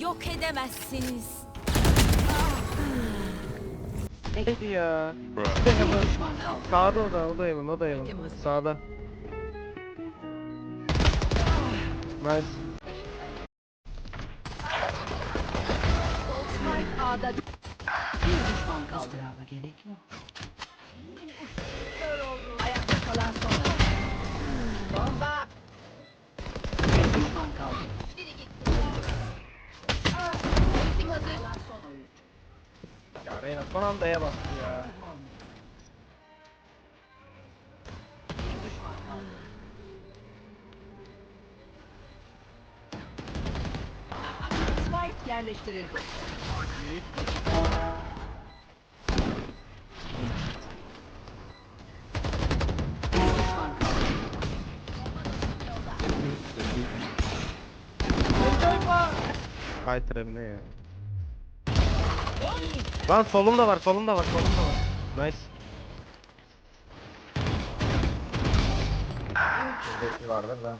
yok edemezsiniz. Neydi ya? Bruh. Sağda o da, o da Evan, o da Evan. Sağda. Nice. A'da bir düşman kaldı. gerek yok. Ya Reyna son anda E'ye bastı ya. Bir düşman kaldı. Spike yerleştirildi. Bir düşman kaldı. Kay trebine ya. Lan solumda var, solumda var, solumda var. Nice. vardır da.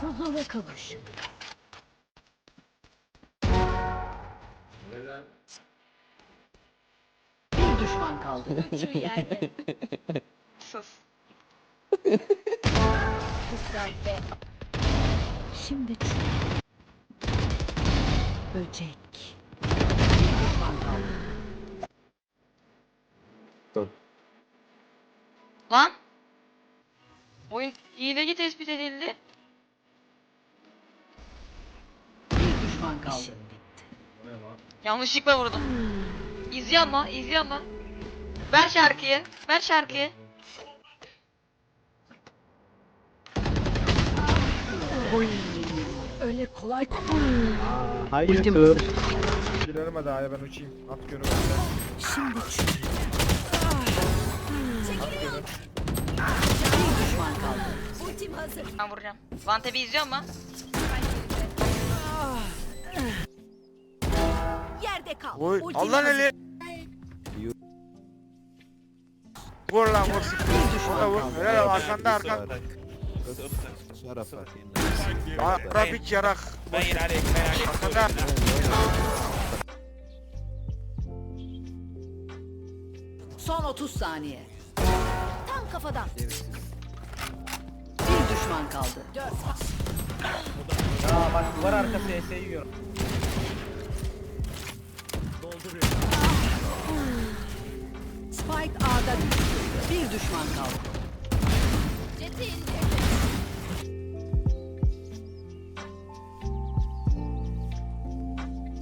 Huzura kavuş. Bir düşman kaldı. Şu yerde. Sus. Kısrak ve... Şimdi çürü. Böcek. Kaldı. Lan. Oyun hileci tespit edildi. Bir düşman kaldı. Yanlışlıkla vurdum. İzle ama, izle ama. Ver şarkıyı, ver şarkıyı. Öyle kolay Hayır. Girelim hadi A'ya ben uçayım. At görün. Şimdi çürü. Bir düşman kaldı. Ultim hazır. Ben vuracağım. Vantep'i izliyor ama. Yerde kal. Oy Ultim Allah hazır. eli. Vur lan vur. Vur vur. kaldı. Helal ol, arkanda arkanda. Aa, Rafik yarak. Arkanda. Son 30 saniye. Tam kafadan. Bir düşman kaldı. Ya bak duvar arkası ES'yi yiyorum. Spike A'da düştü. Bir düşman kaldı. Jeti indirdim.